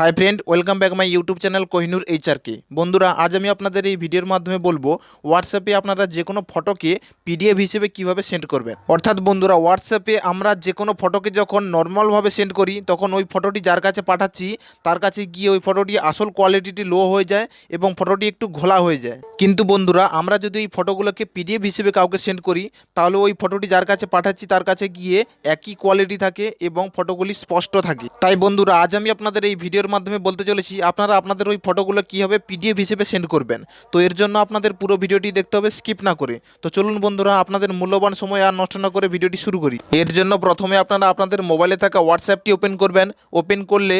Hi friend welcome back my YouTube channel Kohinoor H R K বন্ধুরা, আজ আমি আপনাদের এই ভিডিওর মাধ্যমে বলব হোয়াটসঅ্যাপে আপনারা যে কোনো ফটোকে পিডিএফ হিসেবে কীভাবে সেন্ড করবেন। অর্থাৎ বন্ধুরা হোয়াটসঅ্যাপে আমরা যে কোনো ফটোকে যখন নর্মালভাবে সেন্ড করি, তখন ওই ফটোটি যার কাছে পাঠাচ্ছি, তার কাছে গিয়ে ওই ফটোটি আসল কোয়ালিটিটি লো হয়ে যায় এবং ফটোটি একটু ঘোলা হয়ে যায়। কিন্তু বন্ধুরা, আমরা যদি এই ফটোগুলোকে পিডিএফ হিসেবে কাউকে সেন্ড করি, তাহলে ওই ফটোটি যার কাছে পাঠাচ্ছি, তার কাছে গিয়ে একই কোয়ালিটি থাকে এবং ফটোগুলি স্পষ্ট থাকে। তাই বন্ধুরা, আজ আমি আপনাদের এই ভিডিওর মাধ্যমে বলতে চলেছি, আপনারা আপনাদের ওই ফটোগুলো কীভাবে পিডিএফ হিসেবে সেন্ড করবেন? তো এর জন্য আপনাদের পুরো ভিডিওটি দেখতে হবে স্কিপ না করে। তো চলুন বন্ধুরা, আপনাদের মূল্যবান সময় আর নষ্ট না করে ভিডিওটি শুরু করি। এর জন্য প্রথমে আপনারা আপনাদের মোবাইলে থাকা হোয়াটসঅ্যাপটি ওপেন করবেন। ওপেন করলে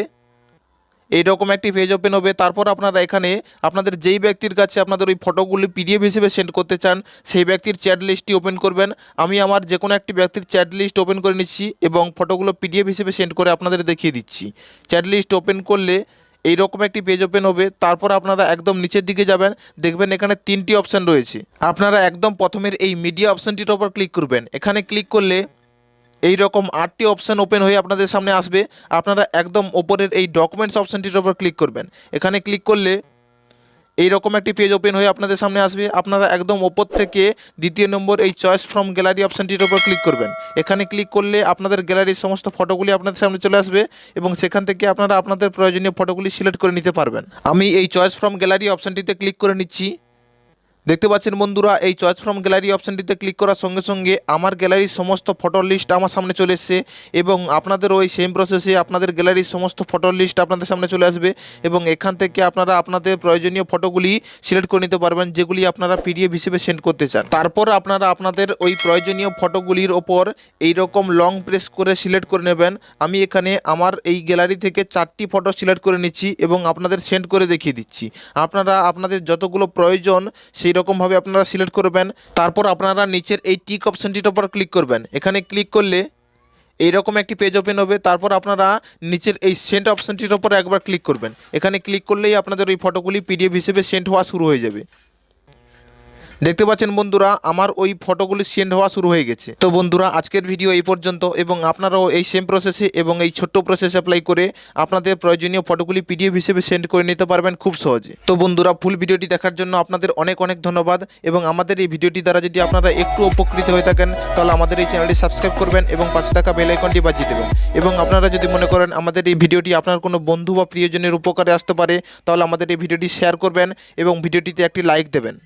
এইরকম একটি পেজ ওপেন হবে। তারপর আপনারা এখানে আপনাদের যেই ব্যক্তির কাছে আপনাদের ওই ফটোগুলি পিডিএফ হিসেবে সেন্ড করতে চান, সেই ব্যক্তির চ্যাট লিস্টটি ওপেন করবেন। আমি আমার যে কোনো একটি ব্যক্তির চ্যাট লিস্ট ওপেন করে নিচ্ছি এবং ফটোগুলো পিডিএফ হিসেবে সেন্ড করে আপনাদের দেখিয়ে দিচ্ছি। চ্যাট লিস্ট ওপেন করলে এইরকম একটি পেজ ওপেন হবে। তারপর আপনারা একদম নিচের দিকে যাবেন, দেখবেন এখানে তিনটি অপশান রয়েছে। আপনারা একদম প্রথমের এই মিডিয়া অপশানটির ওপর ক্লিক করবেন। এখানে ক্লিক করলে এই রকম আটটি অপশান ওপেন হয়ে আপনাদের সামনে আসবে। আপনারা একদম ওপরের এই ডকুমেন্টস অপশানটির ওপর ক্লিক করবেন। এখানে ক্লিক করলে এই রকম একটি পেজ ওপেন হয়ে আপনাদের সামনে আসবে। আপনারা একদম ওপর থেকে দ্বিতীয় নম্বর এই চয়েস ফ্রম গ্যালারি অপশানটির ওপর ক্লিক করবেন। এখানে ক্লিক করলে আপনাদের গ্যালারির সমস্ত ফটোগুলি আপনাদের সামনে চলে আসবে এবং সেখান থেকে আপনারা আপনাদের প্রয়োজনীয় ফটোগুলি সিলেক্ট করে নিতে পারবেন। আমি এই চয়েস ফ্রম গ্যালারি অপশানটিতে ক্লিক করে নিচ্ছি। দেখতে পাচ্ছেন বন্ধুরা, এই চয়েস ফ্রম গ্যালারি অপশানটিতে ক্লিক করার সঙ্গে সঙ্গে আমার গ্যালারির সমস্ত ফটোর লিস্ট আমার সামনে চলে এসছে এবং আপনাদের ওই সেম প্রসেসে আপনাদের গ্যালারির সমস্ত ফটোর লিস্ট আপনাদের সামনে চলে আসবে এবং এখান থেকে আপনারা আপনাদের প্রয়োজনীয় ফটোগুলি সিলেক্ট করে নিতে পারবেন, যেগুলি আপনারা পিডিএফ হিসেবে সেন্ড করতে চান। তারপর আপনারা আপনাদের ওই প্রয়োজনীয় ফটোগুলির ওপর এই রকম লং প্রেস করে সিলেক্ট করে নেবেন। আমি এখানে আমার এই গ্যালারি থেকে চারটি ফটো সিলেক্ট করে নিচ্ছি এবং আপনাদের সেন্ড করে দেখিয়ে দিচ্ছি। আপনারা, আপনাদের যতগুলো প্রয়োজন, সেই রকমভাবে আপনারা সিলেক্ট করবেন, তারপর আপনারা নিচের এই টিক অপশানটির ওপর ক্লিক করবেন। এখানে ক্লিক করলে এইরকম একটি পেজ ওপেন হবে, তারপর আপনারা নিচের এই সেন্ট অপশানটির ওপর একবার ক্লিক করবেন। এখানে ক্লিক করলেই আপনাদের ওই ফটোগুলি পিডিএফ হিসেবে সেন্ট হওয়া শুরু হয়ে যাবে। দেখতে পাচ্ছেন বন্ধুরা, আমার ওই ফটোগুলি সেন্ড হওয়া শুরু হয়ে গেছে। তো বন্ধুরা, আজকের ভিডিও এই পর্যন্ত এবং আপনারাও এই সেম প্রসেসে এবং এই ছোট্ট প্রসেস অ্যাপ্লাই করে আপনাদের প্রয়োজনীয় ফটোগুলি পিডিএফ হিসেবে সেন্ড করে নিতে পারবেন খুব সহজে। তো বন্ধুরা ফুল ভিডিওটি দেখার জন্য আপনাদের অনেক অনেক ধন্যবাদ এবং আমাদের এই ভিডিওটি দ্বারা যদি আপনারা একটু উপকৃত হয়ে থাকেন, তাহলে আমাদের এই চ্যানেলটি সাবস্ক্রাইব করবেন এবং পাশে থাকা বেল আইকনটি বাজিয়ে দেবেন। এবং আপনারা যদি মনে করেন আমাদের এই ভিডিওটি আপনার কোনো বন্ধু বা প্রিয়জনের উপকারে আসতে পারে, তাহলে আমাদের এই ভিডিওটি শেয়ার করবেন এবং ভিডিওটিতে একটি লাইক দেবেন।